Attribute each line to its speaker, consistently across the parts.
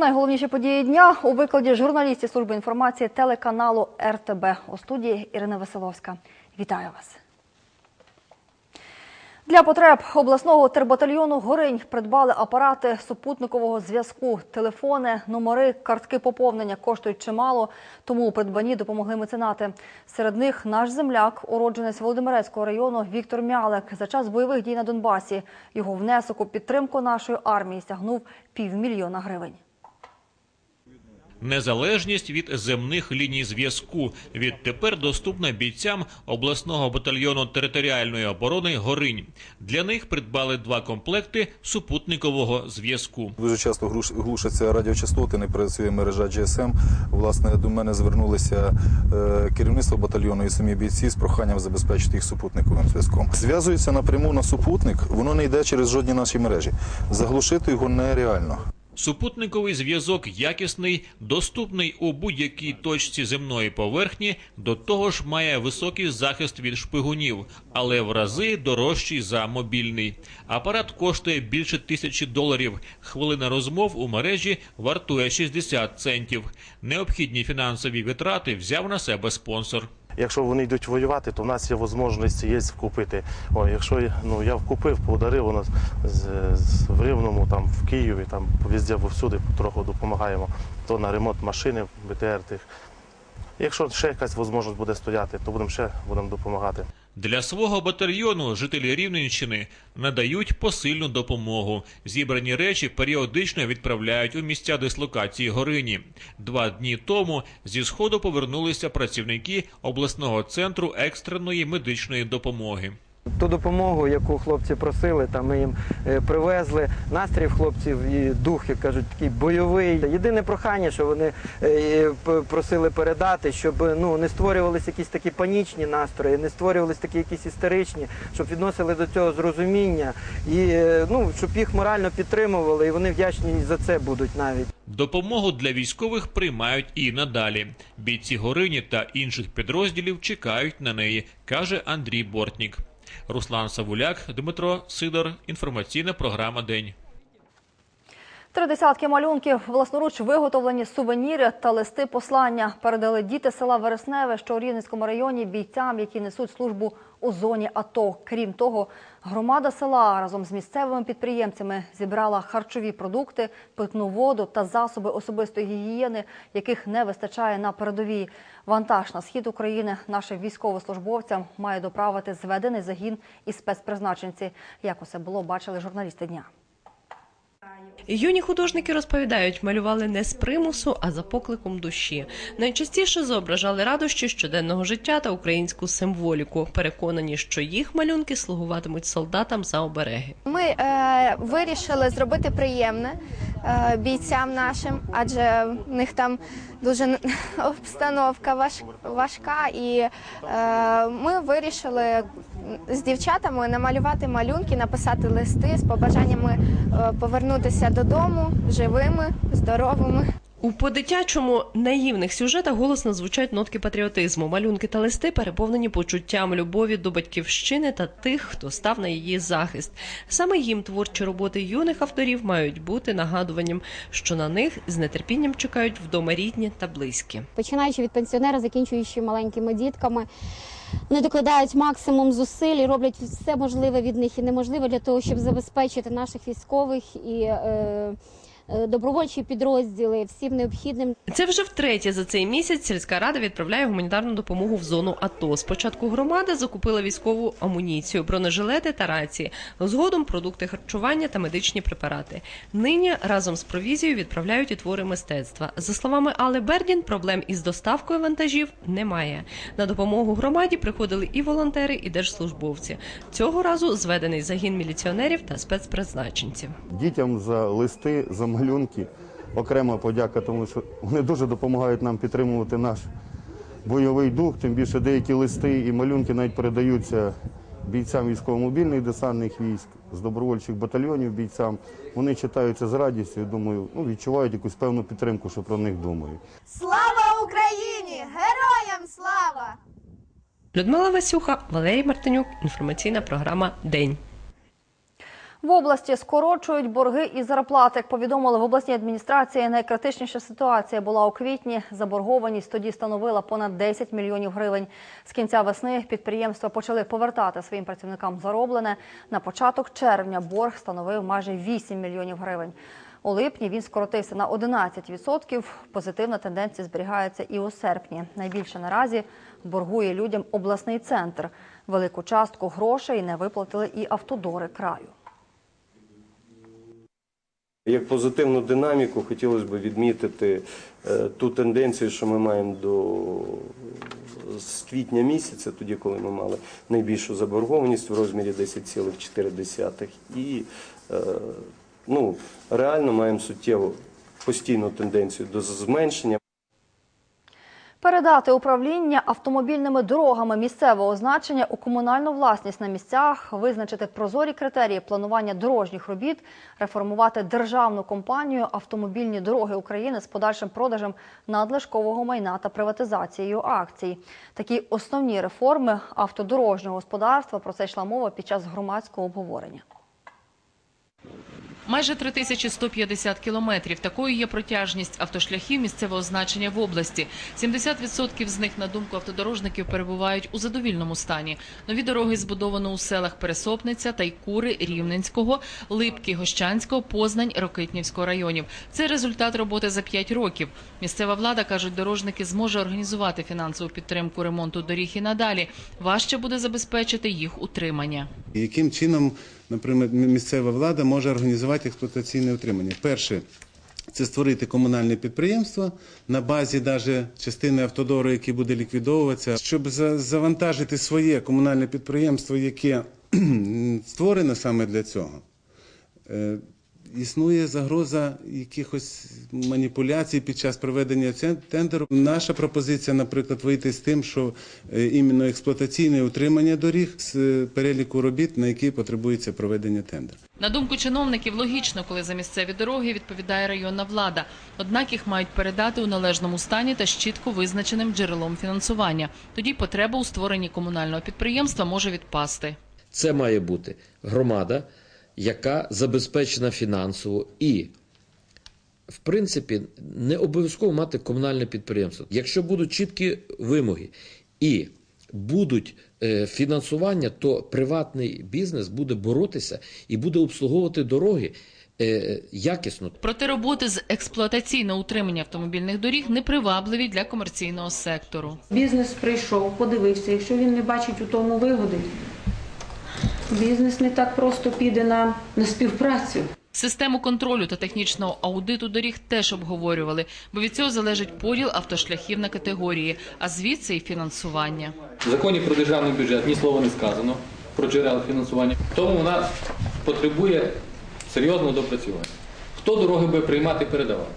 Speaker 1: Найголовніші події дня у викладі журналістів служби інформації телеканалу РТБ у студії Ірина Веселовська. Вітаю вас. Для потреб обласного тербатальйону Горинь придбали апарати супутникового зв'язку. Телефони, номери, картки поповнення коштують чимало, тому у придбанні допомогли меценати. Серед них наш земляк, уродженець Володимирецького району Віктор Мялек. За час бойових дій на Донбасі його внесок у підтримку нашої армії сягнув півмільйона гривень.
Speaker 2: Незалежність від земних ліній зв'язку відтепер доступна бійцям обласного батальйону територіальної оборони Горинь. Для них придбали два комплекти супутникового зв'язку.
Speaker 3: Дуже часто глуш- глушаться радіочастоти, не працює мережа GSM. Власне, до мене звернулися е, керівництво батальйону і самі бійці з проханням забезпечити їх супутниковим зв'язком. Зв'язується напряму на супутник, воно не йде через жодні наші мережі. Заглушити його нереально.
Speaker 2: Супутниковий зв'язок якісний, доступний у будь-якій точці земної поверхні, до того ж має високий захист від шпигунів, але в рази дорожчий за мобільний. Апарат коштує більше тисячі доларів. Хвилина розмов у мережі вартує 60 центів. Необхідні фінансові витрати взяв на себе спонсор.
Speaker 4: Якщо вони йдуть воювати, то в нас є можливість є вкупити. О, якщо ну, я вкупив, подарив у нас з, з, в Рівному, там, в Києві, там везде всюди потроху допомагаємо, то на ремонт машини, БТР тих. Якщо ще якась можливість буде стояти, то будемо ще будемо допомагати.
Speaker 2: Для свого батальйону жителі Рівненщини надають посильну допомогу. Зібрані речі періодично відправляють у місця дислокації Горині. Два дні тому зі сходу повернулися працівники обласного центру екстреної медичної допомоги.
Speaker 5: Ту допомогу, яку хлопці просили, там ми їм е, привезли. Настрій хлопців і дух, як кажуть, такий бойовий. Єдине прохання, що вони е, просили передати, щоб ну не створювалися якісь такі панічні настрої, не створювалися такі якісь істеричні, щоб відносили до цього з розуміння і е, ну щоб їх морально підтримували, і вони вдячні за це будуть навіть.
Speaker 2: Допомогу для військових приймають і надалі. Бійці Горині та інших підрозділів чекають на неї, каже Андрій Бортнік. Руслан Савуляк, Дмитро Сидор. Інформаційна програма День.
Speaker 1: Три десятки малюнків, власноруч виготовлені сувеніри та листи послання передали діти села Вересневе, що у Рівненському районі бійцям, які несуть службу у зоні АТО. Крім того, громада села разом з місцевими підприємцями зібрала харчові продукти, питну воду та засоби особистої гігієни, яких не вистачає на передовій. Вантаж на схід України нашим військовослужбовцям має доправити зведений загін і спецпризначенці. Як усе було, бачили журналісти дня.
Speaker 6: Юні художники розповідають, малювали не з примусу, а за покликом душі. Найчастіше зображали радощі щоденного життя та українську символіку. Переконані, що їх малюнки слугуватимуть солдатам за обереги.
Speaker 7: Ми е, вирішили зробити приємне е, бійцям нашим, адже в них там дуже обстановка важ, важка, і е, ми вирішили з дівчатами намалювати малюнки, написати листи з побажаннями е, повернутися додому живими, здоровими.
Speaker 6: У по-дитячому наївних сюжетах голосно звучать нотки патріотизму. Малюнки та листи переповнені почуттям любові до батьківщини та тих, хто став на її захист. Саме їм творчі роботи юних авторів мають бути нагадуванням, що на них з нетерпінням чекають вдома рідні та близькі.
Speaker 8: починаючи від пенсіонера, закінчуючи маленькими дітками. Вони докладають максимум зусиль і роблять все можливе від них. І неможливе для того, щоб забезпечити наших військових і е, добровольчі підрозділи всім необхідним
Speaker 6: Це вже втретє за цей місяць сільська рада відправляє гуманітарну допомогу в зону АТО. Спочатку громада закупила військову амуніцію, бронежилети та рації, згодом продукти харчування та медичні препарати. Нині разом з провізією відправляють і твори мистецтва. За словами Алли Бердін, проблем із доставкою вантажів немає. На допомогу громаді приходили і волонтери, і держслужбовці. Цього разу зведений загін міліціонерів та спецпризначенців.
Speaker 9: дітям за листи, за малюнки. Окрема подяка, тому що вони дуже допомагають нам підтримувати наш бойовий дух. Тим більше деякі листи і малюнки навіть передаються бійцям військово-мобільних десантних військ, з добровольчих батальйонів бійцям. Вони читаються з радістю. і, Думаю, ну відчувають якусь певну підтримку, що про них думають.
Speaker 7: Слава Україні! Героям слава!
Speaker 6: Людмила Васюха, Валерій Мартинюк. Інформаційна програма День.
Speaker 1: В області скорочують борги і зарплати. Як повідомили в обласній адміністрації, найкритичніша ситуація була у квітні. Заборгованість тоді становила понад 10 мільйонів гривень. З кінця весни підприємства почали повертати своїм працівникам зароблене. На початок червня борг становив майже 8 мільйонів гривень. У липні він скоротився на 11%. Позитивна тенденція зберігається і у серпні. Найбільше наразі боргує людям обласний центр. Велику частку грошей не виплатили і автодори краю.
Speaker 10: Як позитивну динаміку хотілося б відмітити е, ту тенденцію, що ми маємо до з квітня місяця, тоді, коли ми мали найбільшу заборгованість в розмірі 10,4. І е, ну, реально маємо суттєву постійну тенденцію до зменшення.
Speaker 1: Передати управління автомобільними дорогами місцевого значення у комунальну власність на місцях, визначити прозорі критерії планування дорожніх робіт, реформувати державну компанію Автомобільні дороги України з подальшим продажем надлишкового майна та приватизацією акцій. Такі основні реформи автодорожнього господарства про це йшла мова під час громадського обговорення.
Speaker 11: Майже 3150 кілометрів. Такою є протяжність автошляхів місцевого значення в області. 70% з них, на думку автодорожників, перебувають у задовільному стані. Нові дороги збудовано у селах Пересопниця, Тайкури, Рівненського, Липки, Гощанського, Познань, Рокитнівського районів. Це результат роботи за 5 років. Місцева влада, кажуть дорожники, зможе організувати фінансову підтримку ремонту доріг і надалі. Важче буде забезпечити їх утримання.
Speaker 12: Яким чином, наприклад, місцева влада може організувати експлуатаційне утримання? Перше, це створити комунальне підприємство на базі навіть частини автодору, які буде ліквідовуватися, щоб за- завантажити своє комунальне підприємство, яке створене саме для цього. Існує загроза якихось маніпуляцій під час проведення тендеру. Наша пропозиція, наприклад, вийти з тим, що е, іменно експлуатаційне утримання доріг з е, переліку робіт, на які потребується проведення тендеру.
Speaker 11: На думку чиновників, логічно, коли за місцеві дороги відповідає районна влада. Однак їх мають передати у належному стані та з чітко визначеним джерелом фінансування. Тоді потреба у створенні комунального підприємства може відпасти.
Speaker 13: Це має бути громада, яка забезпечена фінансово і, в принципі, не обов'язково мати комунальне підприємство. Якщо будуть чіткі вимоги і будуть е, фінансування, то приватний бізнес буде боротися і буде обслуговувати дороги е, якісно.
Speaker 11: Проте роботи з експлуатаційного утримання автомобільних доріг непривабливі для комерційного сектору.
Speaker 14: Бізнес прийшов, подивився. Якщо він не бачить у тому вигоди, бізнес не так просто піде на, на співпрацю.
Speaker 11: Систему контролю та технічного аудиту доріг теж обговорювали, бо від цього залежить поділ автошляхів на категорії, а звідси і фінансування.
Speaker 15: В законі про державний бюджет ні слова не сказано про джерела фінансування. Тому вона потребує серйозного допрацювання. Хто дороги буде приймати і передавати?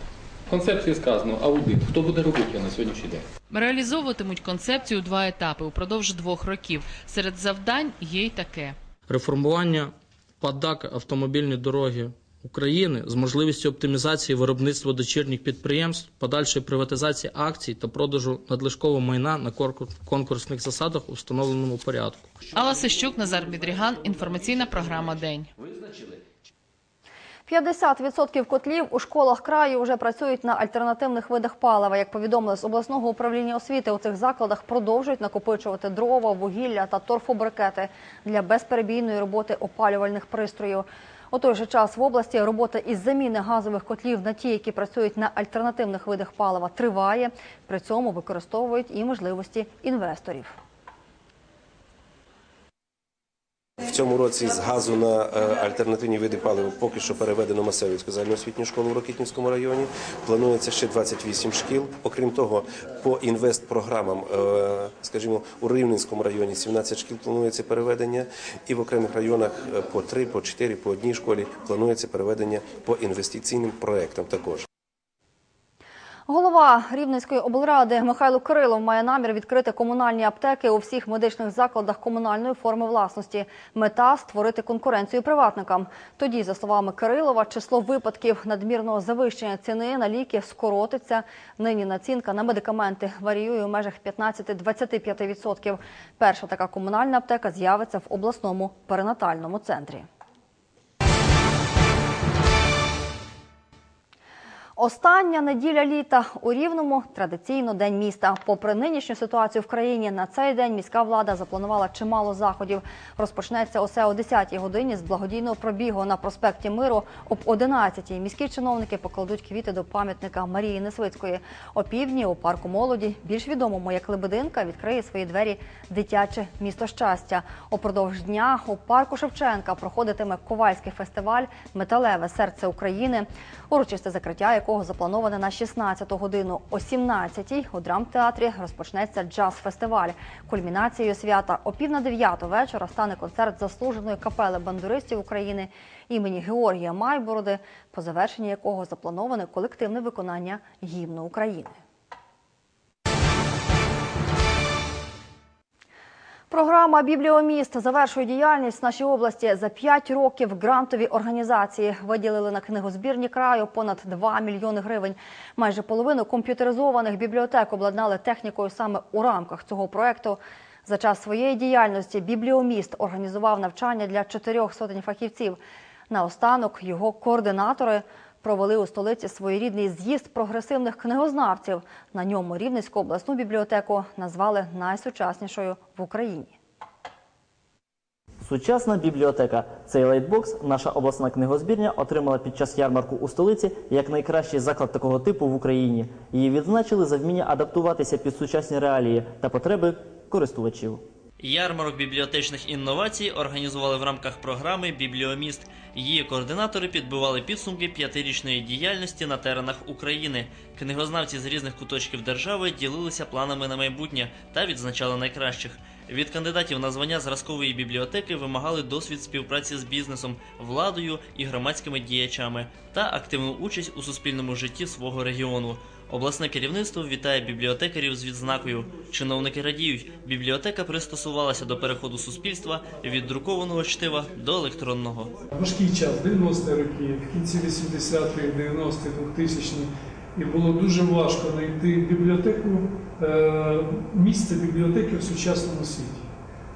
Speaker 15: В концепції сказано аудит. Хто буде робити на сьогоднішній день?
Speaker 11: Реалізовуватимуть концепцію два етапи упродовж двох років. Серед завдань є й таке.
Speaker 16: Реформування ПАДАК автомобільні дороги України з можливістю оптимізації виробництва дочірніх підприємств, подальшої приватизації акцій та продажу надлишкового майна на конкурсних засадах у встановленому порядку.
Speaker 11: Алла Сищук, Назар Бідріган. Інформаційна програма День.
Speaker 1: 50% котлів у школах краю вже працюють на альтернативних видах палива. Як повідомили з обласного управління освіти, у цих закладах продовжують накопичувати дрова, вугілля та торфобрикети для безперебійної роботи опалювальних пристроїв. У той же час в області робота із заміни газових котлів на ті, які працюють на альтернативних видах палива, триває. При цьому використовують і можливості інвесторів.
Speaker 17: В цьому році з газу на е, альтернативні види палива поки що переведено Масевицьку загальноосвітню школу в Рокитнівському районі. Планується ще 28 шкіл. Окрім того, по інвестпрограмам, е, скажімо, у Рівненському районі 17 шкіл планується переведення, і в окремих районах е, по 3, по 4, по одній школі планується переведення по інвестиційним проектам також.
Speaker 1: Голова Рівненської облради Михайло Кирилов має намір відкрити комунальні аптеки у всіх медичних закладах комунальної форми власності. Мета створити конкуренцію приватникам. Тоді, за словами Кирилова, число випадків надмірного завищення ціни на ліки скоротиться. Нині націнка на медикаменти варіює у межах 15-25%. Перша така комунальна аптека з'явиться в обласному перинатальному центрі. Остання неділя літа у Рівному традиційно день міста. Попри нинішню ситуацію в країні, на цей день міська влада запланувала чимало заходів. Розпочнеться усе о 10-й годині з благодійного пробігу на проспекті Миру. Об 11-й міські чиновники покладуть квіти до пам'ятника Марії Несвицької. О півдні у парку молоді, більш відомому як Лебединка, відкриє свої двері дитяче місто щастя. Упродовж дня у парку Шевченка проходитиме ковальський фестиваль Металеве серце України. Урочисте закриття якого заплановане на 16-ту годину. О 17-й у драмтеатрі розпочнеться джаз-фестиваль. Кульмінацією свята о пів на дев'яту вечора стане концерт заслуженої капели бандуристів України імені Георгія Майбороди, по завершенні якого заплановане колективне виконання гімну України. Програма Бібліоміст завершує діяльність в нашій області за 5 років. Грантові організації виділили на книгозбірні краю понад 2 мільйони гривень. Майже половину комп'ютеризованих бібліотек обладнали технікою саме у рамках цього проекту. За час своєї діяльності Бібліоміст організував навчання для чотирьох сотень фахівців. Наостанок його координатори провели у столиці своєрідний з'їзд прогресивних книгознавців. На ньому Рівненську обласну бібліотеку назвали найсучаснішою в Україні.
Speaker 18: Сучасна бібліотека. Цей лайтбокс наша обласна книгозбірня отримала під час ярмарку у столиці як найкращий заклад такого типу в Україні. Її відзначили за вміння адаптуватися під сучасні реалії та потреби користувачів.
Speaker 19: Ярмарок бібліотечних інновацій організували в рамках програми Бібліоміст. Її координатори підбивали підсумки п'ятирічної діяльності на теренах України. Книгознавці з різних куточків держави ділилися планами на майбутнє та відзначали найкращих. Від кандидатів на звання зразкової бібліотеки вимагали досвід співпраці з бізнесом, владою і громадськими діячами та активну участь у суспільному житті свого регіону. Обласне керівництво вітає бібліотекарів з відзнакою. Чиновники радіють, бібліотека пристосувалася до переходу суспільства від друкованого чтива до електронного.
Speaker 20: Важкий час, 90-ті роки, в кінці 80-х, 90-х, 2000-х. І було дуже важко знайти бібліотеку, е, місце бібліотеки в сучасному світі.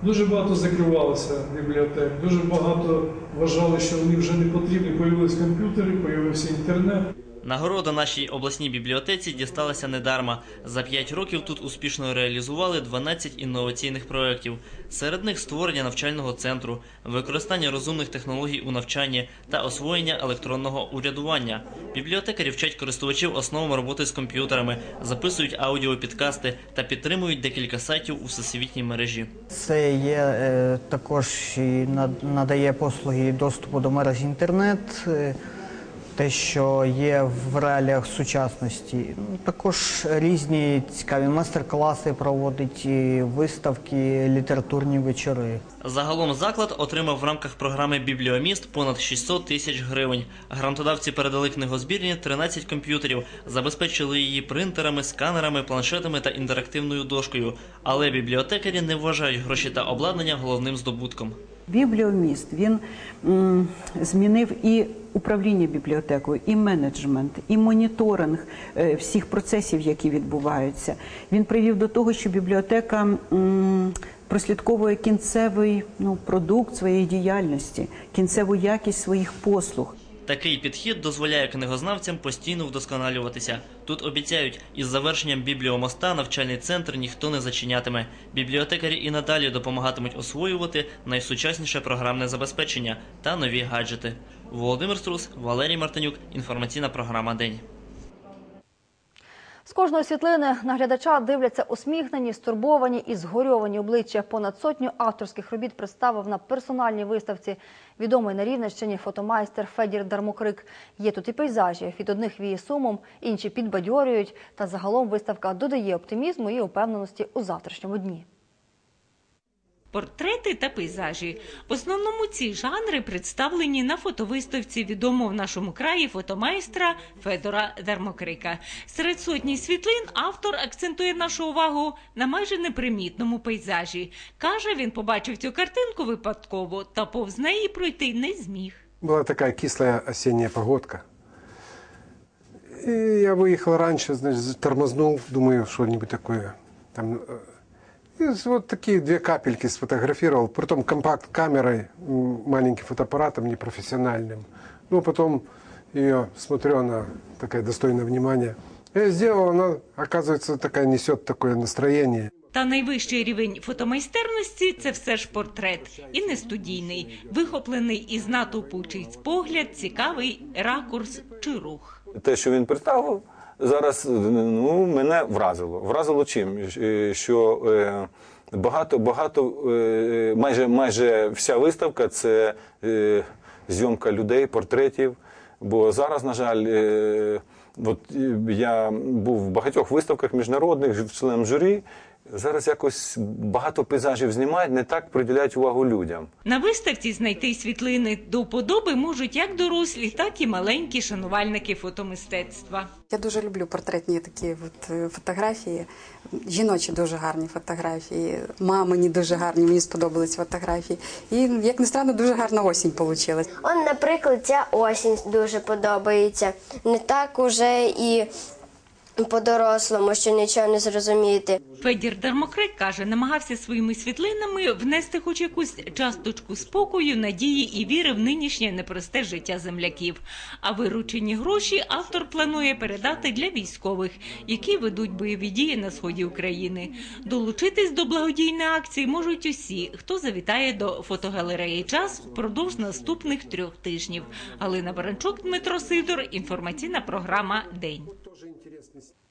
Speaker 20: Дуже багато закривалося бібліотек, дуже багато вважали, що вони вже не потрібні. Появились комп'ютери, появився інтернет.
Speaker 19: Нагорода нашій обласній бібліотеці дісталася недарма. За 5 років тут успішно реалізували 12 інноваційних проєктів. Серед них створення навчального центру, використання розумних технологій у навчанні та освоєння електронного урядування. Бібліотекарі вчать користувачів основам роботи з комп'ютерами, записують аудіопідкасти та підтримують декілька сайтів у всесвітній мережі.
Speaker 21: Це є е, також і над- надає послуги доступу до мережі інтернет, е, те, що є в реаліях сучасності. Ну, Також різні цікаві майстер-класи проводить, і виставки, літературні вечори.
Speaker 19: Загалом заклад отримав в рамках програми Бібліоміст понад 600 тисяч гривень. Грантодавці передали книгозбірні 13 комп'ютерів, забезпечили її принтерами, сканерами, планшетами та інтерактивною дошкою. Але бібліотекарі не вважають гроші та обладнання головним здобутком.
Speaker 22: Бібліоміст він м, змінив і управління бібліотекою, і менеджмент, і моніторинг е, всіх процесів, які відбуваються. Він привів до того, що бібліотека м, прослідковує кінцевий ну, продукт своєї діяльності, кінцеву якість своїх послуг.
Speaker 19: Такий підхід дозволяє книгознавцям постійно вдосконалюватися. Тут обіцяють, із завершенням бібліомоста навчальний центр ніхто не зачинятиме. Бібліотекарі і надалі допомагатимуть освоювати найсучасніше програмне забезпечення та нові гаджети. Володимир Струс, Валерій Мартинюк. Інформаційна програма День.
Speaker 1: З кожної світлини наглядача дивляться усміхнені, стурбовані і згорьовані обличчя. Понад сотню авторських робіт представив на персональній виставці відомий на Рівненщині фотомайстер Федір Дармокрик. Є тут і пейзажі. Від одних віє сумом, інші підбадьорюють. Та загалом виставка додає оптимізму і упевненості у завтрашньому дні
Speaker 23: Портрети та пейзажі. В основному ці жанри представлені на фотовиставці відомого в нашому краї фотомайстра Федора Дармокрика. Серед сотні світлин автор акцентує нашу увагу на майже непримітному пейзажі. Каже, він побачив цю картинку випадково та повз неї пройти не зміг.
Speaker 24: Была такая кислая осенняя погодка. И я выехал раньше, значит, тормознул, думаю, что-нибудь такое. Там, э, и вот такие две капельки сфотографировал, притом компакт-камерой, маленьким фотоаппаратом непрофессиональным. Ну, потом ее, смотрю, она такая достойная внимания. Я сделал, она, оказывается, такая несет такое настроение.
Speaker 23: Та найвищий рівень фотомайстерності це все ж портрет. І не студійний, вихоплений із натовпу чийсь погляд, цікавий ракурс чи рух.
Speaker 25: те, що він представив, зараз ну, мене вразило. Вразило чим? Е, Що е, багато, багато, е, майже, майже вся виставка це зйомка людей, портретів. Бо зараз, на жаль, от я був в багатьох виставках міжнародних, членом журі. Зараз якось багато пейзажів знімають, не так приділяють увагу людям.
Speaker 23: На виставці знайти світлини до вподоби можуть як дорослі, так і маленькі шанувальники фотомистецтва.
Speaker 26: Я дуже люблю портретні такі от е, фотографії. Жіночі дуже гарні фотографії, мамині дуже гарні, мені сподобались фотографії. І, як не странно, дуже гарна осінь вийшла.
Speaker 27: Он, наприклад, ця осінь дуже подобається. Не так уже і по-дорослому, що нічого не зрозуміти.
Speaker 23: Федір Дармокрик каже, намагався своїми світлинами внести хоч якусь часточку спокою, надії і віри в нинішнє непросте життя земляків. А виручені гроші автор планує передати для військових, які ведуть бойові дії на сході України. Долучитись до благодійної акції можуть усі, хто завітає до фотогалереї час впродовж наступних трьох тижнів. Галина Баранчук, Дмитро Сидор. Інформаційна програма День. ответственности.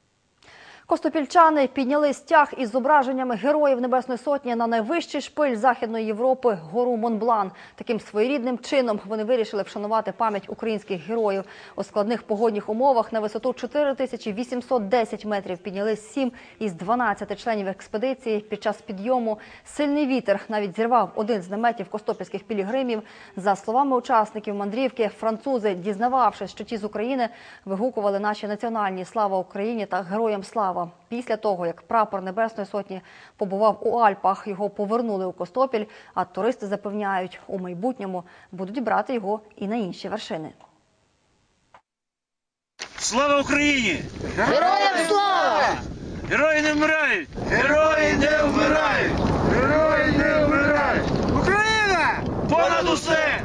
Speaker 1: Костопільчани підняли стяг із зображеннями героїв Небесної Сотні на найвищий шпиль Західної Європи – гору Монблан. Таким своєрідним чином вони вирішили вшанувати пам'ять українських героїв. У складних погодних умовах на висоту 4810 метрів підняли 7 із 12 членів експедиції. Під час підйому сильний вітер навіть зірвав один з наметів костопільських пілігримів. За словами учасників мандрівки, французи, дізнававшись, що ті з України, вигукували наші національні «Слава Україні» та «Героям слава». Після того, як прапор Небесної Сотні побував у Альпах, його повернули у Костопіль, а туристи запевняють, у майбутньому будуть брати його і на інші вершини.
Speaker 28: Слава Україні!
Speaker 29: Героям слава!
Speaker 28: Герої не вмирають! Герої не вмирають! Герої не вмирають! Україна! Понад усе!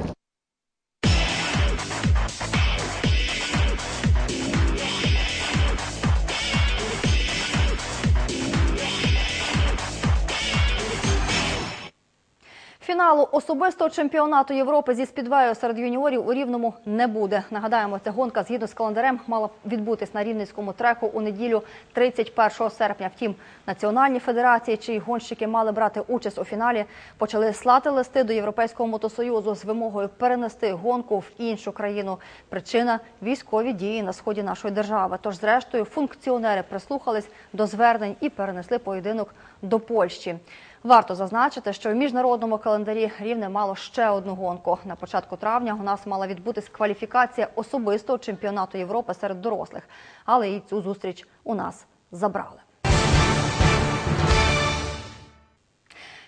Speaker 1: Фіналу особистого чемпіонату Європи зі спідвею серед юніорів у Рівному не буде. Нагадаємо, ця гонка згідно з календарем мала відбутись на Рівненському треку у неділю 31 серпня. Втім, національні федерації, чиї гонщики мали брати участь у фіналі, почали слати листи до Європейського мотосоюзу з вимогою перенести гонку в іншу країну. Причина військові дії на сході нашої держави. Тож, зрештою, функціонери прислухались до звернень і перенесли поєдинок до Польщі. Варто зазначити, що в міжнародному календарі рівне мало ще одну гонку. На початку травня у нас мала відбутись кваліфікація особистого чемпіонату Європи серед дорослих, але і цю зустріч у нас забрали.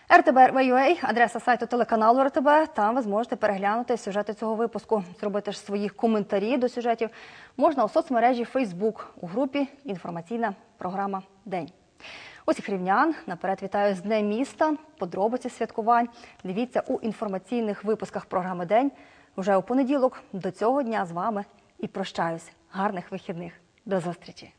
Speaker 1: RTB.ua – адреса сайту телеканалу РТБ. Там ви зможете переглянути сюжети цього випуску, зробити ж свої коментарі до сюжетів можна у соцмережі Facebook у групі Інформаційна програма День. Усіх рівнян наперед вітаю з Днем міста. Подробиці святкувань. Дивіться у інформаційних випусках програми День. Уже у понеділок до цього дня з вами і прощаюсь. Гарних вихідних. До зустрічі!